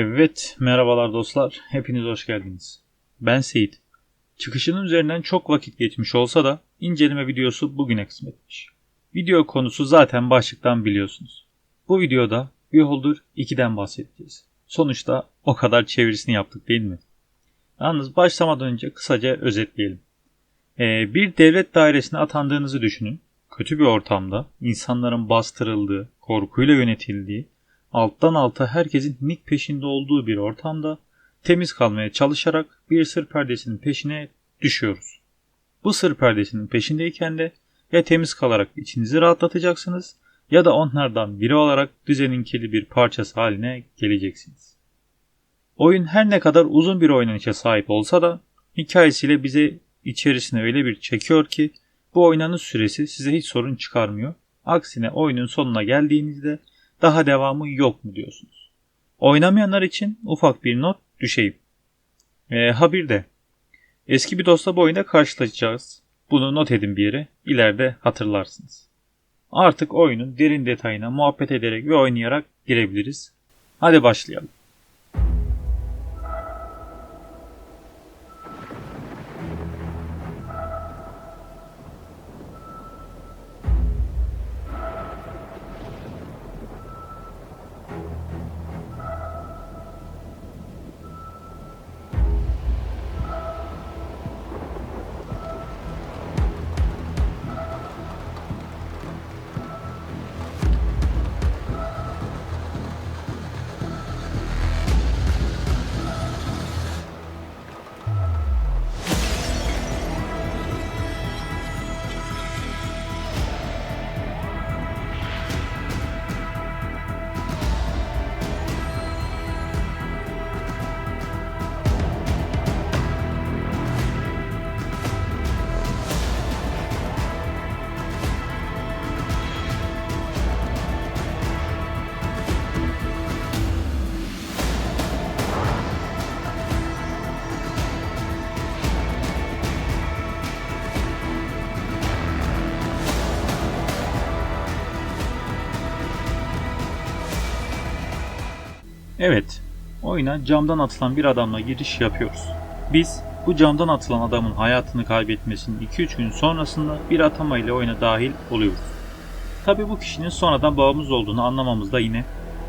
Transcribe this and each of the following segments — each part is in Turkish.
Evet, merhabalar dostlar. Hepiniz hoş geldiniz. Ben Seyit. Çıkışının üzerinden çok vakit geçmiş olsa da inceleme videosu bugüne kısmetmiş. Video konusu zaten başlıktan biliyorsunuz. Bu videoda Beholder 2'den bahsedeceğiz. Sonuçta o kadar çevirisini yaptık değil mi? Yalnız başlamadan önce kısaca özetleyelim. Ee, bir devlet dairesine atandığınızı düşünün. Kötü bir ortamda insanların bastırıldığı, korkuyla yönetildiği, alttan alta herkesin mik peşinde olduğu bir ortamda temiz kalmaya çalışarak bir sır perdesinin peşine düşüyoruz. Bu sır perdesinin peşindeyken de ya temiz kalarak içinizi rahatlatacaksınız ya da onlardan biri olarak düzenin kirli bir parçası haline geleceksiniz. Oyun her ne kadar uzun bir oynanışa sahip olsa da hikayesiyle bize içerisine öyle bir çekiyor ki bu oynanış süresi size hiç sorun çıkarmıyor. Aksine oyunun sonuna geldiğinizde daha devamı yok mu diyorsunuz. Oynamayanlar için ufak bir not düşeyim. E, ha bir de eski bir dostla bu oyunda karşılaşacağız. Bunu not edin bir yere. İleride hatırlarsınız. Artık oyunun derin detayına muhabbet ederek ve oynayarak girebiliriz. Hadi başlayalım. Evet, oyuna camdan atılan bir adamla giriş yapıyoruz. Biz bu camdan atılan adamın hayatını kaybetmesinin 2-3 gün sonrasında bir atama ile oyuna dahil oluyoruz. Tabi bu kişinin sonradan babamız olduğunu anlamamız da yine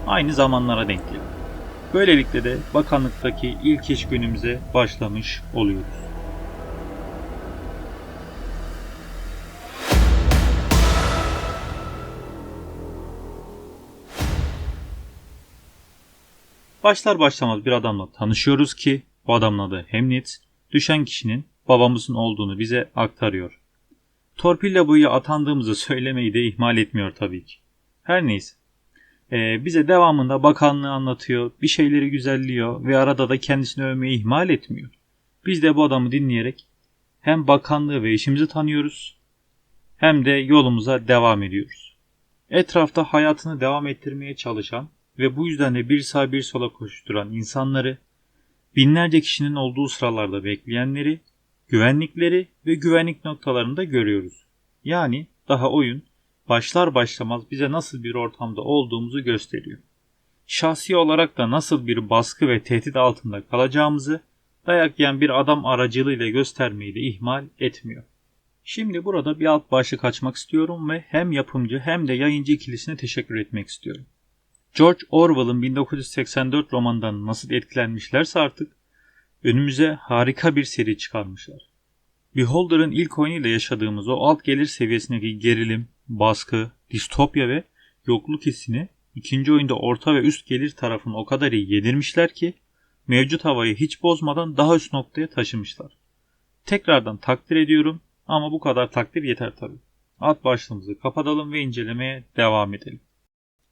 aynı zamanlara denk geliyor. Böylelikle de bakanlıktaki ilk iş günümüze başlamış oluyoruz. Başlar başlamaz bir adamla tanışıyoruz ki bu adamın adı Hemnit, düşen kişinin babamızın olduğunu bize aktarıyor. Torpille buya atandığımızı söylemeyi de ihmal etmiyor tabii ki. Her neyse. Ee, bize devamında bakanlığı anlatıyor, bir şeyleri güzelliyor ve arada da kendisini övmeyi ihmal etmiyor. Biz de bu adamı dinleyerek hem bakanlığı ve işimizi tanıyoruz hem de yolumuza devam ediyoruz. Etrafta hayatını devam ettirmeye çalışan ve bu yüzden de bir sağ bir sola koşturan insanları, binlerce kişinin olduğu sıralarda bekleyenleri, güvenlikleri ve güvenlik noktalarında görüyoruz. Yani daha oyun başlar başlamaz bize nasıl bir ortamda olduğumuzu gösteriyor. Şahsi olarak da nasıl bir baskı ve tehdit altında kalacağımızı dayak yiyen bir adam aracılığıyla göstermeyi de ihmal etmiyor. Şimdi burada bir alt başlık açmak istiyorum ve hem yapımcı hem de yayıncı ikilisine teşekkür etmek istiyorum. George Orwell'ın 1984 romanından nasıl etkilenmişlerse artık önümüze harika bir seri çıkarmışlar. Beholder'ın ilk oyunuyla yaşadığımız o alt gelir seviyesindeki gerilim, baskı, distopya ve yokluk hissini ikinci oyunda orta ve üst gelir tarafını o kadar iyi yedirmişler ki mevcut havayı hiç bozmadan daha üst noktaya taşımışlar. Tekrardan takdir ediyorum ama bu kadar takdir yeter tabi. Alt başlığımızı kapatalım ve incelemeye devam edelim.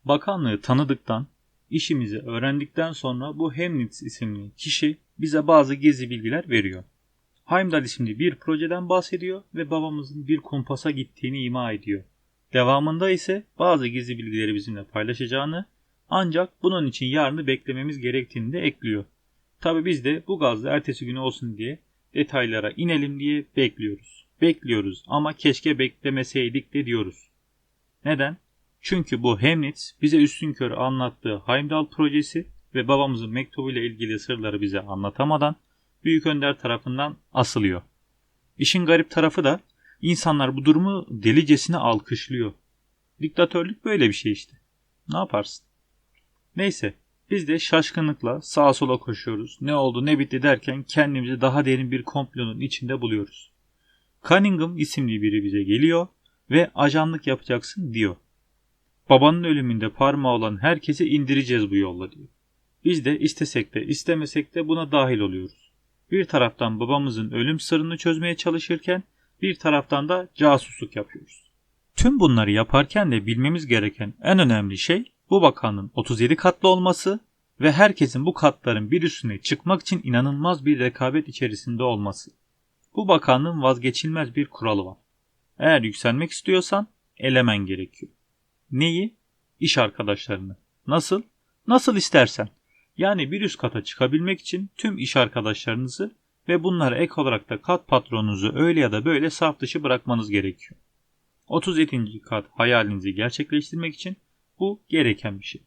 Bakanlığı tanıdıktan, işimizi öğrendikten sonra bu Hemnitz isimli kişi bize bazı gizli bilgiler veriyor. Heimdall isimli bir projeden bahsediyor ve babamızın bir kumpasa gittiğini ima ediyor. Devamında ise bazı gizli bilgileri bizimle paylaşacağını ancak bunun için yarını beklememiz gerektiğini de ekliyor. Tabi biz de bu gazla ertesi günü olsun diye detaylara inelim diye bekliyoruz. Bekliyoruz ama keşke beklemeseydik de diyoruz. Neden? Çünkü bu Hemnitz bize üstünkörü anlattığı Heimdall projesi ve babamızın mektubuyla ilgili sırları bize anlatamadan Büyük Önder tarafından asılıyor. İşin garip tarafı da insanlar bu durumu delicesine alkışlıyor. Diktatörlük böyle bir şey işte. Ne yaparsın? Neyse biz de şaşkınlıkla sağa sola koşuyoruz. Ne oldu ne bitti derken kendimizi daha derin bir komplonun içinde buluyoruz. Cunningham isimli biri bize geliyor ve ajanlık yapacaksın diyor. Babanın ölümünde parmağı olan herkesi indireceğiz bu yolla diyor. Biz de istesek de istemesek de buna dahil oluyoruz. Bir taraftan babamızın ölüm sırrını çözmeye çalışırken bir taraftan da casusluk yapıyoruz. Tüm bunları yaparken de bilmemiz gereken en önemli şey bu bakanlığın 37 katlı olması ve herkesin bu katların bir üstüne çıkmak için inanılmaz bir rekabet içerisinde olması. Bu bakanlığın vazgeçilmez bir kuralı var. Eğer yükselmek istiyorsan elemen gerekiyor. Neyi? İş arkadaşlarını. Nasıl? Nasıl istersen. Yani bir üst kata çıkabilmek için tüm iş arkadaşlarınızı ve bunlara ek olarak da kat patronunuzu öyle ya da böyle saf dışı bırakmanız gerekiyor. 37. kat hayalinizi gerçekleştirmek için bu gereken bir şey.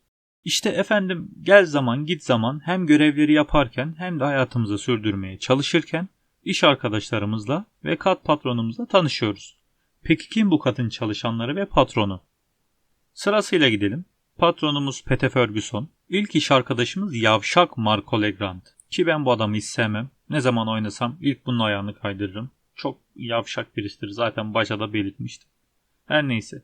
İşte efendim gel zaman git zaman hem görevleri yaparken hem de hayatımızı sürdürmeye çalışırken iş arkadaşlarımızla ve kat patronumuzla tanışıyoruz. Peki kim bu katın çalışanları ve patronu? Sırasıyla gidelim. Patronumuz Pete Ferguson. İlk iş arkadaşımız Yavşak Marco Legrand. Ki ben bu adamı hiç sevmem. Ne zaman oynasam ilk bunun ayağını kaydırırım. Çok yavşak birisidir. Zaten başa da belirtmiştim. Her neyse.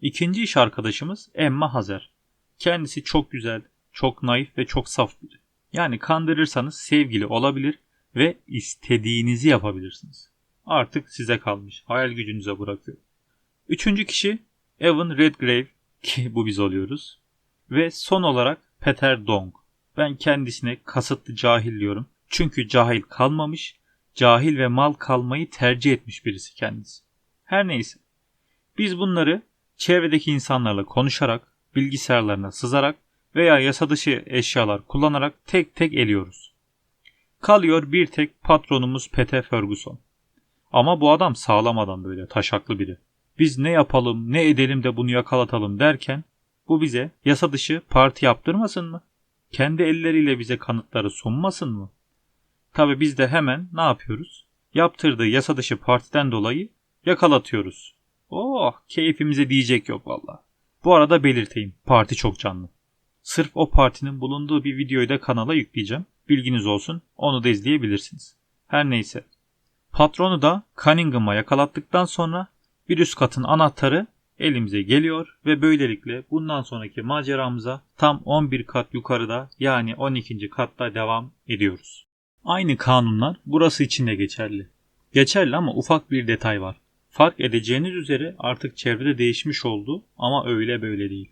İkinci iş arkadaşımız Emma Hazer. Kendisi çok güzel, çok naif ve çok saf biri. Yani kandırırsanız sevgili olabilir ve istediğinizi yapabilirsiniz. Artık size kalmış. Hayal gücünüze bırakıyorum. Üçüncü kişi Evan Redgrave ki bu biz oluyoruz. Ve son olarak Peter Dong. Ben kendisine kasıtlı cahil diyorum. Çünkü cahil kalmamış, cahil ve mal kalmayı tercih etmiş birisi kendisi. Her neyse. Biz bunları çevredeki insanlarla konuşarak, bilgisayarlarına sızarak veya yasa dışı eşyalar kullanarak tek tek eliyoruz. Kalıyor bir tek patronumuz Pete Ferguson. Ama bu adam sağlam adam böyle taşaklı biri. Biz ne yapalım ne edelim de bunu yakalatalım derken bu bize yasa dışı parti yaptırmasın mı? Kendi elleriyle bize kanıtları sunmasın mı? Tabi biz de hemen ne yapıyoruz? Yaptırdığı yasa dışı partiden dolayı yakalatıyoruz. Oh keyfimize diyecek yok valla. Bu arada belirteyim parti çok canlı. Sırf o partinin bulunduğu bir videoyu da kanala yükleyeceğim. Bilginiz olsun onu da izleyebilirsiniz. Her neyse. Patronu da Cunningham'a yakalattıktan sonra bir üst katın anahtarı elimize geliyor ve böylelikle bundan sonraki maceramıza tam 11 kat yukarıda yani 12. katta devam ediyoruz. Aynı kanunlar burası için de geçerli. Geçerli ama ufak bir detay var. Fark edeceğiniz üzere artık çevrede değişmiş oldu ama öyle böyle değil.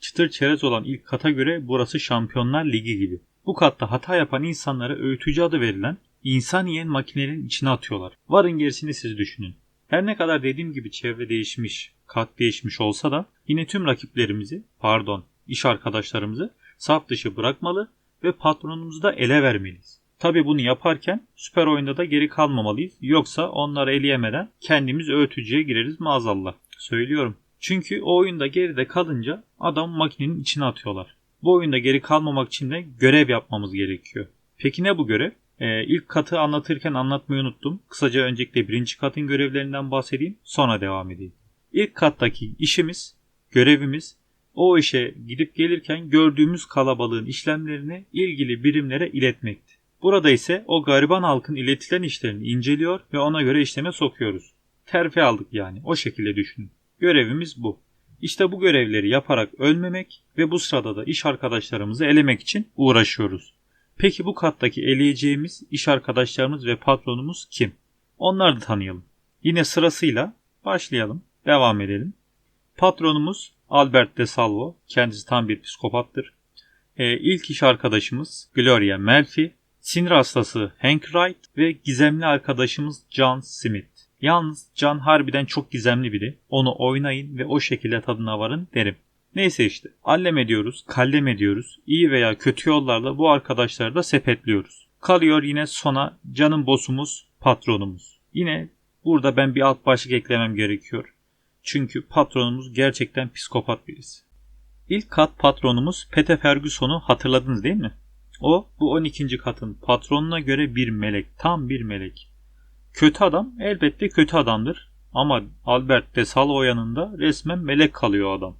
Çıtır çerez olan ilk kata göre burası Şampiyonlar Ligi gibi. Bu katta hata yapan insanlara öğütücü adı verilen insan yiyen makinelerin içine atıyorlar. Varın gerisini siz düşünün. Her ne kadar dediğim gibi çevre değişmiş, kat değişmiş olsa da yine tüm rakiplerimizi, pardon iş arkadaşlarımızı saf dışı bırakmalı ve patronumuzu da ele vermeliyiz. Tabi bunu yaparken süper oyunda da geri kalmamalıyız. Yoksa onları eleyemeden kendimiz öğütücüye gireriz maazallah. Söylüyorum. Çünkü o oyunda geride kalınca adam makinenin içine atıyorlar. Bu oyunda geri kalmamak için de görev yapmamız gerekiyor. Peki ne bu görev? Ee, ilk katı anlatırken anlatmayı unuttum. Kısaca öncelikle birinci katın görevlerinden bahsedeyim. Sonra devam edeyim. İlk kattaki işimiz, görevimiz o işe gidip gelirken gördüğümüz kalabalığın işlemlerini ilgili birimlere iletmekti. Burada ise o gariban halkın iletilen işlerini inceliyor ve ona göre işleme sokuyoruz. Terfi aldık yani o şekilde düşünün. Görevimiz bu. İşte bu görevleri yaparak ölmemek ve bu sırada da iş arkadaşlarımızı elemek için uğraşıyoruz. Peki bu kattaki eleyeceğimiz iş arkadaşlarımız ve patronumuz kim? Onları da tanıyalım. Yine sırasıyla başlayalım. Devam edelim. Patronumuz Albert de Salvo. Kendisi tam bir psikopattır. Ee, ilk iş arkadaşımız Gloria Melfi. Sinir hastası Hank Wright ve gizemli arkadaşımız John Smith. Yalnız John harbiden çok gizemli biri. Onu oynayın ve o şekilde tadına varın derim. Neyse işte. Allem ediyoruz, kallem ediyoruz. İyi veya kötü yollarla bu arkadaşları da sepetliyoruz. Kalıyor yine sona canın boss'umuz, patronumuz. Yine burada ben bir alt başlık eklemem gerekiyor. Çünkü patronumuz gerçekten psikopat birisi. İlk kat patronumuz Pete Ferguson'u hatırladınız değil mi? O bu 12. katın patronuna göre bir melek, tam bir melek. Kötü adam elbette kötü adamdır ama Albert de Salvo yanında resmen melek kalıyor adam.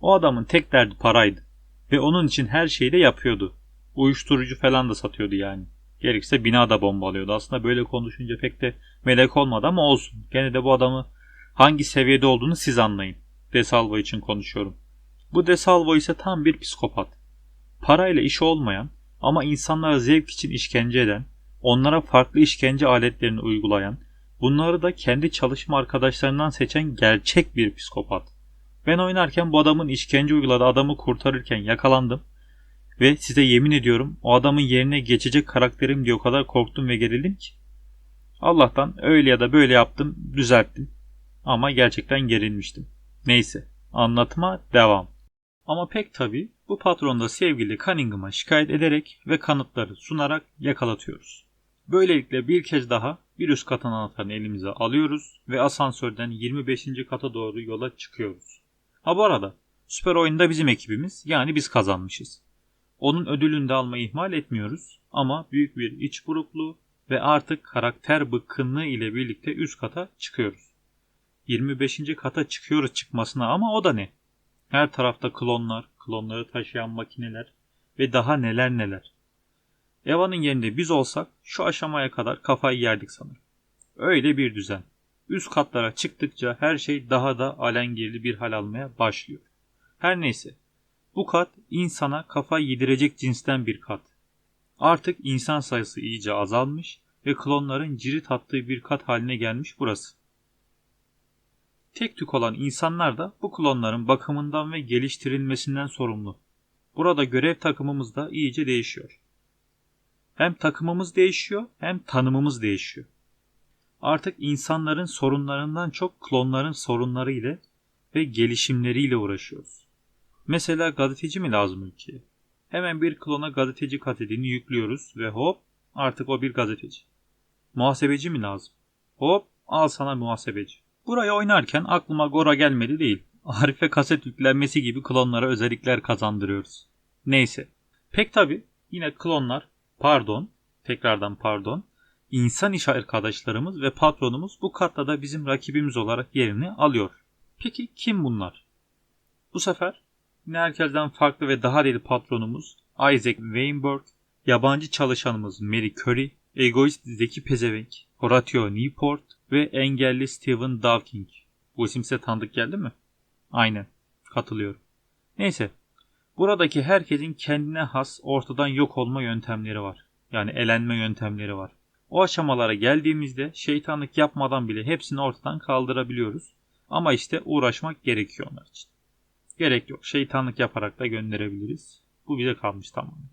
O adamın tek derdi paraydı ve onun için her şeyi de yapıyordu. Uyuşturucu falan da satıyordu yani. Gerekse bina da bombalıyordu. Aslında böyle konuşunca pek de melek olmadı ama olsun. Gene de bu adamı hangi seviyede olduğunu siz anlayın. Desalvo için konuşuyorum. Bu Desalvo ise tam bir psikopat. Parayla işi olmayan ama insanlara zevk için işkence eden, onlara farklı işkence aletlerini uygulayan, bunları da kendi çalışma arkadaşlarından seçen gerçek bir psikopat. Ben oynarken bu adamın işkence uyguladığı adamı kurtarırken yakalandım ve size yemin ediyorum o adamın yerine geçecek karakterim diye o kadar korktum ve gerildim ki. Allah'tan öyle ya da böyle yaptım, düzelttim. Ama gerçekten gerilmiştim. Neyse, anlatıma devam. Ama pek tabi bu patronda sevgili Cunningham'a şikayet ederek ve kanıtları sunarak yakalatıyoruz. Böylelikle bir kez daha bir üst katın anahtarını elimize alıyoruz ve asansörden 25. kata doğru yola çıkıyoruz. Ha bu arada süper oyunda bizim ekibimiz yani biz kazanmışız. Onun ödülünü de almayı ihmal etmiyoruz ama büyük bir iç burukluğu ve artık karakter bıkkınlığı ile birlikte üst kata çıkıyoruz. 25. kata çıkıyoruz çıkmasına ama o da ne? Her tarafta klonlar, klonları taşıyan makineler ve daha neler neler. Eva'nın yerinde biz olsak şu aşamaya kadar kafayı yerdik sanırım. Öyle bir düzen. Üst katlara çıktıkça her şey daha da alengirli bir hal almaya başlıyor. Her neyse. Bu kat insana kafa yedirecek cinsten bir kat. Artık insan sayısı iyice azalmış ve klonların cirit attığı bir kat haline gelmiş burası. Tek tük olan insanlar da bu klonların bakımından ve geliştirilmesinden sorumlu. Burada görev takımımız da iyice değişiyor. Hem takımımız değişiyor hem tanımımız değişiyor. Artık insanların sorunlarından çok klonların sorunları ile ve gelişimleriyle uğraşıyoruz. Mesela gazeteci mi lazım ülkeye? Hemen bir klona gazeteci kategorini yüklüyoruz ve hop artık o bir gazeteci. Muhasebeci mi lazım? Hop al sana muhasebeci. Buraya oynarken aklıma Gora gelmedi değil. Arif'e kaset yüklenmesi gibi klonlara özellikler kazandırıyoruz. Neyse. Pek tabi yine klonlar pardon tekrardan pardon insan iş arkadaşlarımız ve patronumuz bu katta da bizim rakibimiz olarak yerini alıyor. Peki kim bunlar? Bu sefer yine herkesten farklı ve daha deli patronumuz Isaac Weinberg, yabancı çalışanımız Mary Curry, egoist zeki pezevenk Horatio Newport ve engelli Stephen Dawking. Bu isim size tanıdık geldi mi? Aynen. Katılıyorum. Neyse. Buradaki herkesin kendine has ortadan yok olma yöntemleri var. Yani elenme yöntemleri var. O aşamalara geldiğimizde şeytanlık yapmadan bile hepsini ortadan kaldırabiliyoruz. Ama işte uğraşmak gerekiyor onlar için. Gerek yok. Şeytanlık yaparak da gönderebiliriz. Bu bize kalmış tamamen.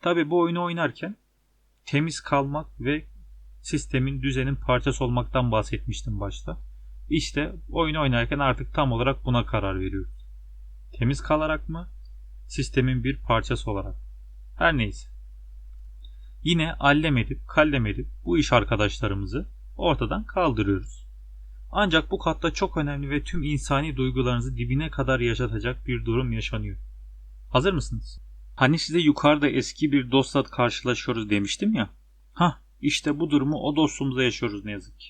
Tabi bu oyunu oynarken temiz kalmak ve sistemin, düzenin parçası olmaktan bahsetmiştim başta. İşte oyunu oynarken artık tam olarak buna karar veriyoruz. Temiz kalarak mı? Sistemin bir parçası olarak. Her neyse. Yine allem edip kallem edip bu iş arkadaşlarımızı ortadan kaldırıyoruz. Ancak bu katta çok önemli ve tüm insani duygularınızı dibine kadar yaşatacak bir durum yaşanıyor. Hazır mısınız? Hani size yukarıda eski bir dostla karşılaşıyoruz demiştim ya. Hah işte bu durumu o dostluğumuza yaşıyoruz ne yazık ki.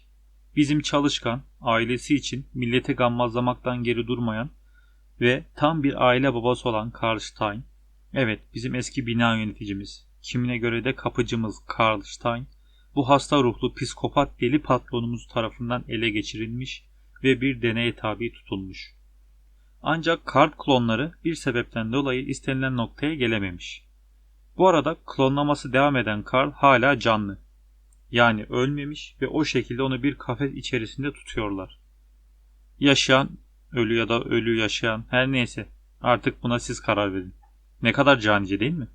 Bizim çalışkan, ailesi için millete gammazlamaktan geri durmayan ve tam bir aile babası olan Karl Stein, evet bizim eski bina yöneticimiz, kimine göre de kapıcımız Karl Stein, bu hasta ruhlu psikopat deli patronumuz tarafından ele geçirilmiş ve bir deneye tabi tutulmuş. Ancak kart klonları bir sebepten dolayı istenilen noktaya gelememiş. Bu arada klonlaması devam eden Karl hala canlı. Yani ölmemiş ve o şekilde onu bir kafes içerisinde tutuyorlar. Yaşayan, ölü ya da ölü yaşayan her neyse artık buna siz karar verin. Ne kadar canice değil mi?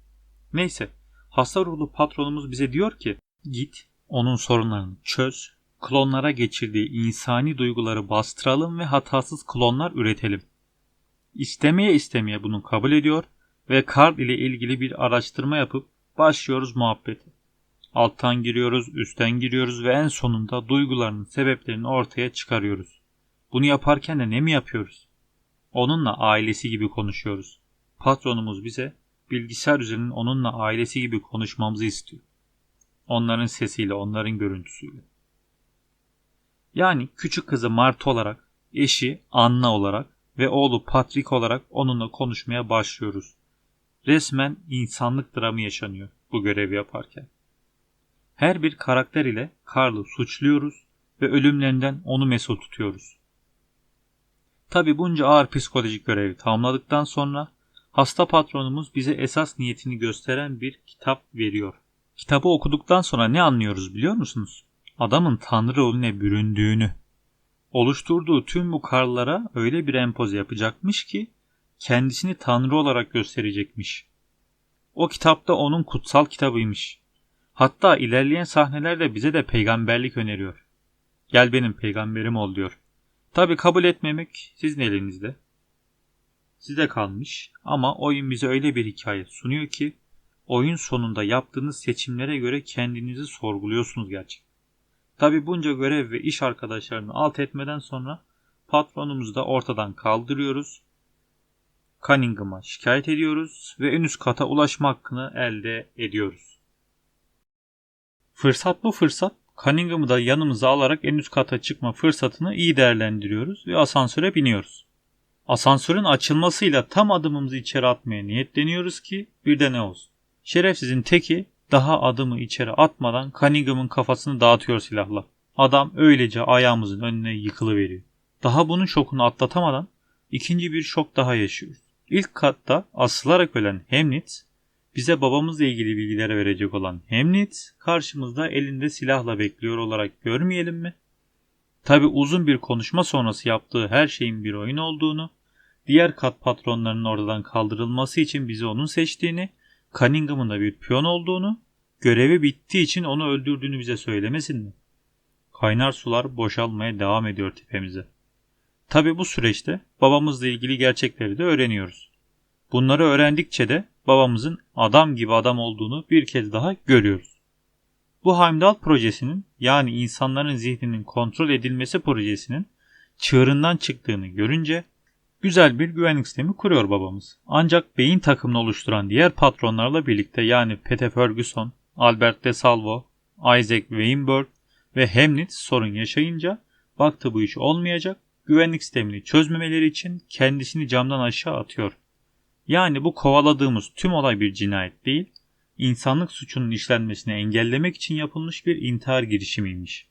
Neyse hasta ruhlu patronumuz bize diyor ki git onun sorunlarını çöz, klonlara geçirdiği insani duyguları bastıralım ve hatasız klonlar üretelim. İstemeye istemeye bunu kabul ediyor ve Karl ile ilgili bir araştırma yapıp başlıyoruz muhabbeti. Alttan giriyoruz, üstten giriyoruz ve en sonunda duygularının sebeplerini ortaya çıkarıyoruz. Bunu yaparken de ne mi yapıyoruz? Onunla ailesi gibi konuşuyoruz. Patronumuz bize bilgisayar üzerinden onunla ailesi gibi konuşmamızı istiyor. Onların sesiyle, onların görüntüsüyle. Yani küçük kızı Marta olarak, eşi Anna olarak ve oğlu Patrick olarak onunla konuşmaya başlıyoruz. Resmen insanlık dramı yaşanıyor bu görevi yaparken. Her bir karakter ile Karl'ı suçluyoruz ve ölümlerinden onu mesul tutuyoruz. Tabi bunca ağır psikolojik görevi tamamladıktan sonra hasta patronumuz bize esas niyetini gösteren bir kitap veriyor. Kitabı okuduktan sonra ne anlıyoruz biliyor musunuz? Adamın tanrı rolüne büründüğünü. Oluşturduğu tüm bu karlara öyle bir empoze yapacakmış ki kendisini tanrı olarak gösterecekmiş. O kitapta onun kutsal kitabıymış. Hatta ilerleyen sahnelerde bize de peygamberlik öneriyor. Gel benim peygamberim ol diyor. Tabi kabul etmemek sizin elinizde. Size kalmış ama oyun bize öyle bir hikaye sunuyor ki oyun sonunda yaptığınız seçimlere göre kendinizi sorguluyorsunuz gerçekten. Tabi bunca görev ve iş arkadaşlarını alt etmeden sonra patronumuzu da ortadan kaldırıyoruz. Cunningham'a şikayet ediyoruz ve en üst kata ulaşma hakkını elde ediyoruz. Fırsat bu fırsat Cunningham'ı da yanımıza alarak en üst kata çıkma fırsatını iyi değerlendiriyoruz ve asansöre biniyoruz. Asansörün açılmasıyla tam adımımızı içeri atmaya niyetleniyoruz ki bir de ne olsun. Şerefsizin teki daha adımı içeri atmadan Cunningham'ın kafasını dağıtıyor silahla. Adam öylece ayağımızın önüne yıkılıveriyor. Daha bunun şokunu atlatamadan ikinci bir şok daha yaşıyoruz. İlk katta asılarak ölen Hamlet bize babamızla ilgili bilgilere verecek olan Hamlet karşımızda elinde silahla bekliyor olarak görmeyelim mi? Tabi uzun bir konuşma sonrası yaptığı her şeyin bir oyun olduğunu, diğer kat patronlarının oradan kaldırılması için bizi onun seçtiğini, Cunningham'ın da bir piyon olduğunu, görevi bittiği için onu öldürdüğünü bize söylemesin mi? Kaynar sular boşalmaya devam ediyor tepemize. Tabi bu süreçte babamızla ilgili gerçekleri de öğreniyoruz. Bunları öğrendikçe de babamızın adam gibi adam olduğunu bir kez daha görüyoruz. Bu Heimdall projesinin yani insanların zihninin kontrol edilmesi projesinin çığırından çıktığını görünce güzel bir güvenlik sistemi kuruyor babamız. Ancak beyin takımını oluşturan diğer patronlarla birlikte yani Pete Ferguson, Albert de Salvo, Isaac Weinberg ve Hamlet sorun yaşayınca baktı bu iş olmayacak, güvenlik sistemini çözmemeleri için kendisini camdan aşağı atıyor. Yani bu kovaladığımız tüm olay bir cinayet değil, insanlık suçunun işlenmesini engellemek için yapılmış bir intihar girişimiymiş.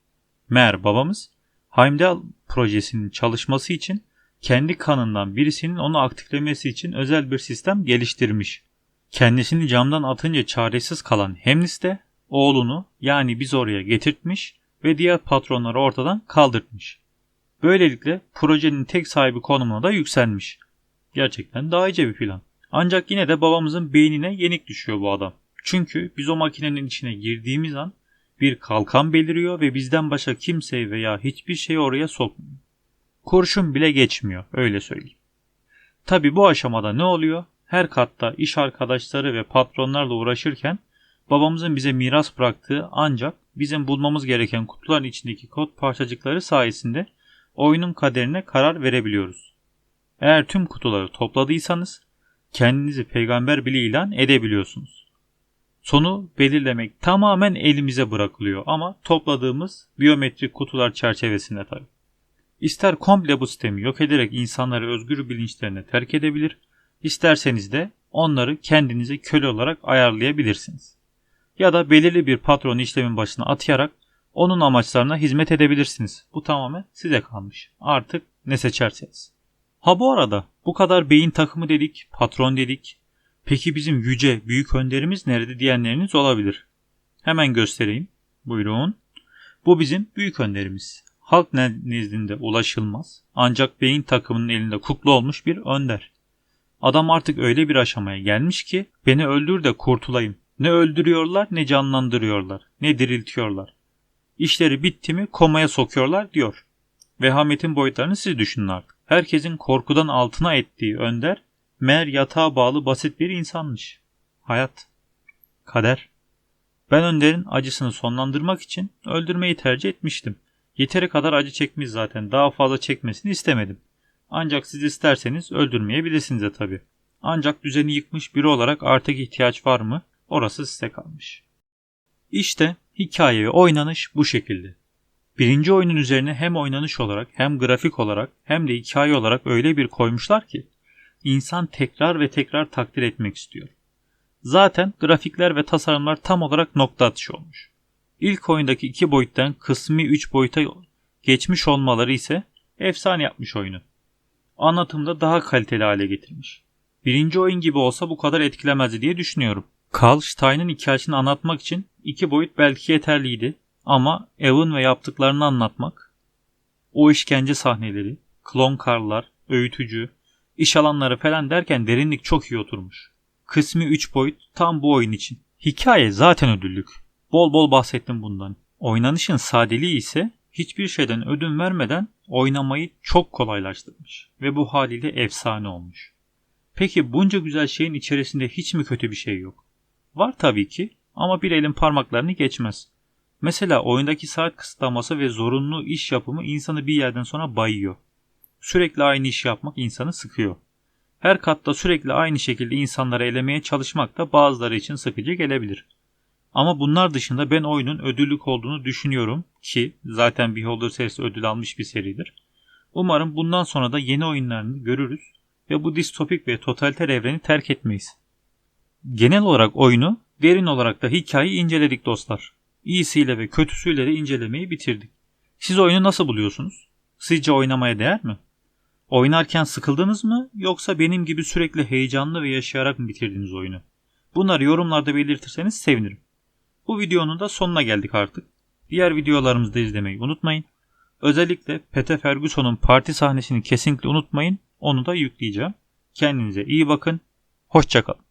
Meğer babamız Heimdall projesinin çalışması için kendi kanından birisinin onu aktiflemesi için özel bir sistem geliştirmiş. Kendisini camdan atınca çaresiz kalan Hemlis de oğlunu yani biz oraya getirtmiş ve diğer patronları ortadan kaldırtmış. Böylelikle projenin tek sahibi konumuna da yükselmiş. Gerçekten daha iyice bir plan. Ancak yine de babamızın beynine yenik düşüyor bu adam. Çünkü biz o makinenin içine girdiğimiz an bir kalkan beliriyor ve bizden başka kimseyi veya hiçbir şeyi oraya sokmuyor. Kurşun bile geçmiyor öyle söyleyeyim. Tabi bu aşamada ne oluyor? Her katta iş arkadaşları ve patronlarla uğraşırken babamızın bize miras bıraktığı ancak bizim bulmamız gereken kutuların içindeki kod parçacıkları sayesinde oyunun kaderine karar verebiliyoruz. Eğer tüm kutuları topladıysanız kendinizi peygamber bile ilan edebiliyorsunuz. Sonu belirlemek tamamen elimize bırakılıyor ama topladığımız biyometrik kutular çerçevesinde tabi. İster komple bu sistemi yok ederek insanları özgür bilinçlerine terk edebilir, isterseniz de onları kendinize köle olarak ayarlayabilirsiniz. Ya da belirli bir patron işlemin başına atayarak onun amaçlarına hizmet edebilirsiniz. Bu tamamen size kalmış. Artık ne seçerseniz. Ha bu arada bu kadar beyin takımı dedik, patron dedik. Peki bizim yüce, büyük önderimiz nerede diyenleriniz olabilir. Hemen göstereyim. Buyurun. Bu bizim büyük önderimiz. Halk nezdinde ulaşılmaz ancak beyin takımının elinde kukla olmuş bir önder. Adam artık öyle bir aşamaya gelmiş ki beni öldür de kurtulayım. Ne öldürüyorlar ne canlandırıyorlar ne diriltiyorlar. İşleri bitti mi komaya sokuyorlar diyor. Vehametin boyutlarını siz düşünün artık. Herkesin korkudan altına ettiği önder meğer yatağa bağlı basit bir insanmış. Hayat. Kader. Ben Önder'in acısını sonlandırmak için öldürmeyi tercih etmiştim. Yeteri kadar acı çekmiş zaten. Daha fazla çekmesini istemedim. Ancak siz isterseniz öldürmeyebilirsiniz de tabi. Ancak düzeni yıkmış biri olarak artık ihtiyaç var mı? Orası size kalmış. İşte hikaye ve oynanış bu şekilde. Birinci oyunun üzerine hem oynanış olarak hem grafik olarak hem de hikaye olarak öyle bir koymuşlar ki insan tekrar ve tekrar takdir etmek istiyor. Zaten grafikler ve tasarımlar tam olarak nokta atışı olmuş. İlk oyundaki iki boyuttan kısmi 3 boyuta geçmiş olmaları ise efsane yapmış oyunu. Anlatımda daha kaliteli hale getirmiş. Birinci oyun gibi olsa bu kadar etkilemezdi diye düşünüyorum. Karl Stein'ın hikayesini anlatmak için iki boyut belki yeterliydi ama Evan ve yaptıklarını anlatmak, o işkence sahneleri, klon karlar, öğütücü, iş alanları falan derken derinlik çok iyi oturmuş. Kısmi 3 boyut tam bu oyun için. Hikaye zaten ödüllük. Bol bol bahsettim bundan. Oynanışın sadeliği ise hiçbir şeyden ödün vermeden oynamayı çok kolaylaştırmış ve bu haliyle efsane olmuş. Peki bunca güzel şeyin içerisinde hiç mi kötü bir şey yok? Var tabii ki ama bir elin parmaklarını geçmez. Mesela oyundaki saat kısıtlaması ve zorunlu iş yapımı insanı bir yerden sonra bayıyor. Sürekli aynı iş yapmak insanı sıkıyor. Her katta sürekli aynı şekilde insanları elemeye çalışmak da bazıları için sıkıcı gelebilir. Ama bunlar dışında ben oyunun ödüllük olduğunu düşünüyorum ki zaten Beholder serisi ödül almış bir seridir. Umarım bundan sonra da yeni oyunlarını görürüz ve bu distopik ve totaliter evreni terk etmeyiz. Genel olarak oyunu, derin olarak da hikayeyi inceledik dostlar. İyisiyle ve kötüsüyle de incelemeyi bitirdik. Siz oyunu nasıl buluyorsunuz? Sizce oynamaya değer mi? Oynarken sıkıldınız mı yoksa benim gibi sürekli heyecanlı ve yaşayarak mı bitirdiniz oyunu? Bunları yorumlarda belirtirseniz sevinirim. Bu videonun da sonuna geldik artık. Diğer videolarımızı da izlemeyi unutmayın. Özellikle Pete Ferguson'un parti sahnesini kesinlikle unutmayın. Onu da yükleyeceğim. Kendinize iyi bakın. Hoşçakalın.